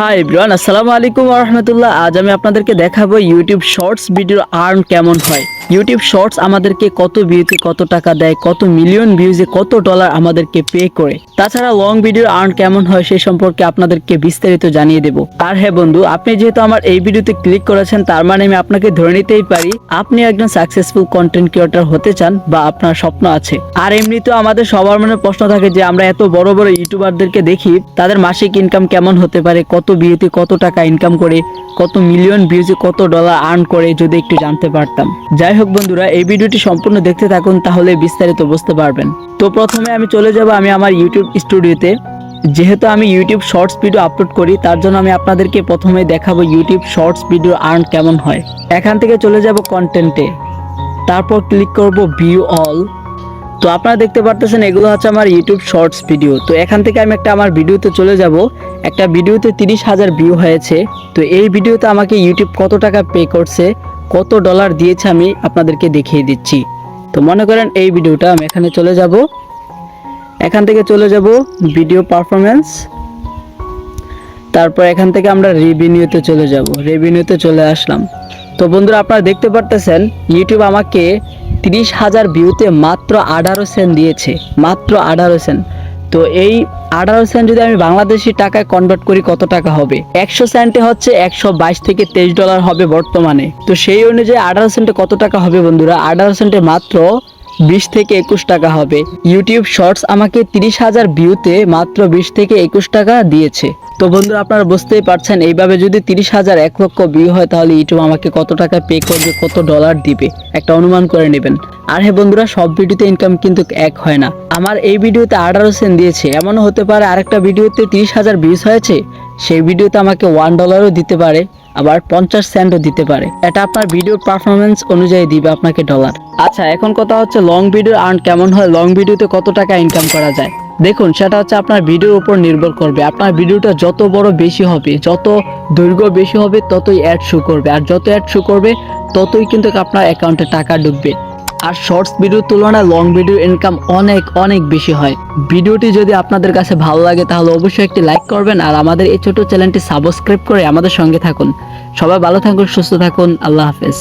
High bran আসসালামু আলাইকুম রহমতুল্লাহ আজ আমি আপনাদেরকে দেখাবো ইউটিউব শর্টস ভিডিও আর্ন কেমন হয়। ইউটিউব শর্টস আমাদেরকে কত ভিউতে কত টাকা দেয়, কত মিলিয়ন ভিউজে কত ডলার আমাদেরকে পে করে। তাছাড়া লং ভিডিও আর্ন কেমন হয় সেই সম্পর্কে আপনাদেরকে বিস্তারিত জানিয়ে দেব। আর হ্যাঁ বন্ধু, আপনি যেহেতু আমার এই ভিডিওতে ক্লিক করেছেন, তার মানে আমি আপনাকে ধরে নিতেই পারি, আপনি একজন সাকসেসফুল কন্টেন্ট ক্রিয়েটর হতে চান বা আপনার স্বপ্ন আছে। আর এমনিতেও আমাদের সবার মনে প্রশ্ন থাকে যে, আমরা এত বড় বড় ইউটিউবারদেরকে দেখি, তাদের মাসিক ইনকাম কেমন হতে পারে, কত বিয়েতে কত টাকা ইনকাম করে কত মিলিয়ন ভিউজে কত ডলার আর্ন করে যদি একটু জানতে পারতাম। যাই হোক বন্ধুরা, এই ভিডিওটি সম্পূর্ণ দেখতে থাকুন, তাহলে বিস্তারিত বুঝতে পারবেন। তো প্রথমে আমি চলে যাব আমি আমার ইউটিউব স্টুডিওতে যেহেতু আমি ইউটিউব শর্টস ভিডিও আপলোড করি, তার জন্য আমি আপনাদেরকে প্রথমে দেখাবো ইউটিউব শর্টস ভিডিও আর্ন কেমন হয়। এখান থেকে চলে যাব কন্টেন্টে তারপর ক্লিক করব ভিউ অল তো আপনারা দেখতে পারতেছেন, এগুলো হচ্ছে আমার ইউটিউব শর্টস ভিডিও তো এখান থেকে আমি একটা আমার ভিডিওতে চলে যাব। একটা ভিডিওতে তিরিশ হাজার ভিউ হয়েছে। তো এই ভিডিওতে আমাকে ইউটিউব কত টাকা পে করছে, কত ডলার দিয়েছে আমি আপনাদেরকে দেখিয়ে দিচ্ছি। তো মনে করেন এই ভিডিওটা আমি এখানে চলে যাব। এখান থেকে চলে যাব ভিডিও পারফরমেন্স তারপর এখান থেকে আমরা রেভিনিউতে চলে যাব। রেভিনিউতে চলে আসলাম। তো বন্ধুরা, আপনারা দেখতে পারতেছেন ইউটিউব আমাকে তিরিশ হাজার ভিউতে মাত্র আঠারো সেন্ট দিয়েছে, মাত্র আঠারো সেন্ট। তো এই আঠারো সেন্ট যদি আমি বাংলাদেশি টাকায় কনভার্ট করি, কত টাকা হবে? একশো সেন্টে হচ্ছে একশো বাইশ থেকে তেইশ ডলার হবে বর্তমানে। তো সেই অনুযায়ী আঠারো সেন্টে কত টাকা হবে বন্ধুরা? আঠারো সেন্টে মাত্র বিশ থেকে একুশ টাকা হবে। ইউটিউব শর্টস আমাকে তিরিশ হাজার ভিউতে মাত্র বিশ থেকে একুশ টাকা দিয়েছে। তো বন্ধুরা, আপনারা বুঝতেই পারছেন, এইভাবে যদি তিরিশ হাজার, এক লক্ষ ভিউ হয়, তাহলে ইউটিউব আমাকে কত টাকা পে করবে, কত ডলার দিবে? একটা অনুমান করে নেবেন। আর হ্যাঁ বন্ধুরা, সব ভিডিওতে ইনকাম কিন্তু এক হয় না। আমার এই ভিডিওতে আঠারো সেন্ট দিয়েছে। এমনও হতে পারে আরেকটা ভিডিওতে তিরিশ হাজার ভিউজ হয়েছে। সেই ভিডিওতে আমাকে ওয়ান ডলারও দিতে পারে, আবার পঞ্চাশ সেন্টও দিতে পারে। এটা আপনার ভিডিও পারফরমেন্স অনুযায়ী দিবে আপনাকে ডলার আচ্ছা এখন কথা হচ্ছে লং ভিডিও আর্ন কেমন হয়? লং ভিডিওতে কত টাকা ইনকাম করা যায়? দেখুন, সেটা হচ্ছে আপনার ভিডিওর উপর নির্ভর করবে। আপনার ভিডিওটা যত বড় বেশি হবে, যত দৈর্ঘ্য বেশি হবে, ততই অ্যাড শো করবে। আর যত অ্যাড শো করবে, ততই কিন্তু আপনার অ্যাকাউন্টে টাকা ঢুকবে। আর শর্টস ভিডিওর তুলনায় লং ভিডিও ইনকাম অনেক অনেক বেশি হয়। ভিডিওটি যদি আপনাদের কাছে ভালো লাগে, তাহলে অবশ্যই একটি লাইক করবেন আর আমাদের এই ছোট চ্যানেলটি সাবস্ক্রাইব করে আমাদের সঙ্গে থাকুন। সবাই ভালো থাকুন, সুস্থ থাকুন। আল্লাহ হাফেজ।